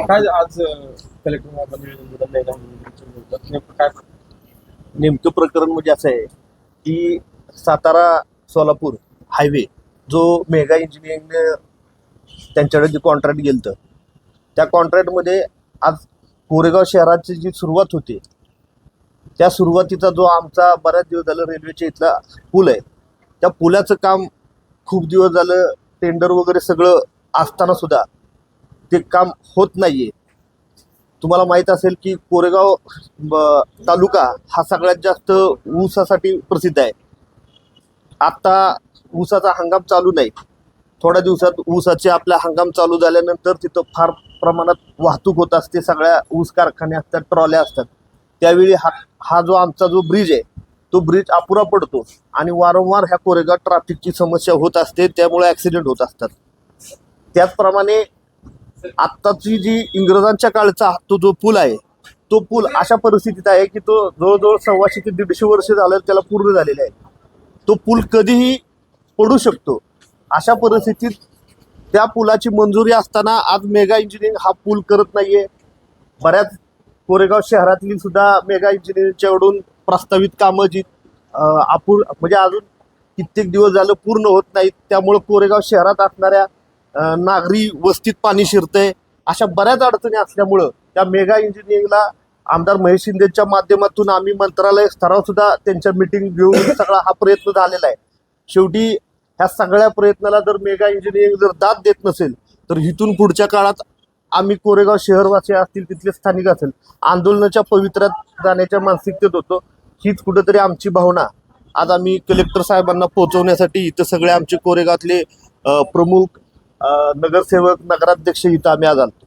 काय आज कलेक्टर नेमकं काय? नेमकं प्रकरण म्हणजे असं आहे की सातारा सोलापूर हायवे जो मेगा इंजिनिअरिंगने त्यांच्याकडे जे कॉन्ट्रॅक्ट गेलं त्या कॉन्ट्रॅक्टमध्ये आज कोरेगाव शहराची जी सुरुवात होते त्या सुरुवातीचा जो आमचा बऱ्याच दिवस झालं रेल्वेच्या इथला पूल आहे त्या पुलाचं काम खूप दिवस झालं टेंडर वगैरे सगळं असताना सुद्धा ते काम होत नाहीये. तुम्हाला माहीत असेल की कोरेगाव ब- तालुका हा सगळ्यात जास्त ऊसासाठी प्रसिद्ध आहे. आत्ता ऊसाचा हंगाम चालू नाही. थोड्या दिवसात ऊसाचे आपला हंगाम चालू झाल्यानंतर तिथं फार प्रमाणात वाहतूक होत असते. सगळ्या ऊस कारखाने असतात ट्रॉल्या असतात. त्यावेळी हा हा जो आमचा जो ब्रिज आहे तो ब्रिज अपुरा पडतो आणि वारंवार ह्या कोरेगाव ट्रॅफिकची समस्या होत असते. त्यामुळे ॲक्सिडेंट होत असतात. त्याचप्रमाणे आत्ताची जी इंग्रजांच्या काळचा तो जो पूल आहे तो पूल अशा परिस्थितीत आहे की तो जवळजवळ सव्वाशे ते दीडशे वर्ष झालं त्याला पूर्ण झालेला आहे. तो पूल कधीही पडू शकतो. अशा परिस्थितीत त्या पुलाची मंजुरी असताना आज मेगा इंजिनिअरिंग हा पूल करत नाहीये. बऱ्याच कोरेगाव शहरातली सुद्धा मेगा इंजिनिअरिंगच्याकडून प्रस्तावित कामं जी अं, अपूर म्हणजे अजून कित्येक दिवस झालं पूर्ण होत नाहीत. त्यामुळं कोरेगाव शहरात असणाऱ्या नागरी वस्तीत पाणी शिरतंय. अशा बऱ्याच अडचणी असल्यामुळं त्या मेगा इंजिनिअरिंगला आमदार महेश शिंदेच्या माध्यमातून आम्ही मंत्रालय स्तरावर सुद्धा त्यांच्या मिटिंग घेऊन सगळा हा प्रयत्न झालेला आहे. शेवटी ह्या सगळ्या प्रयत्नाला जर मेगा इंजिनिअरिंग जर दाद देत नसेल तर इथून पुढच्या काळात आम्ही कोरेगाव शहरवासी असतील तिथले स्थानिक असेल आंदोलनाच्या पवित्र्यात जाण्याच्या मानसिकतेत होतो. हीच कुठेतरी आमची भावना. आज आम्ही कलेक्टर साहेबांना पोहोचवण्यासाठी इथं सगळे आमचे कोरेगावातले प्रमुख नगरसेवक नगराध्यक्ष इथं आम्ही आज आलतो.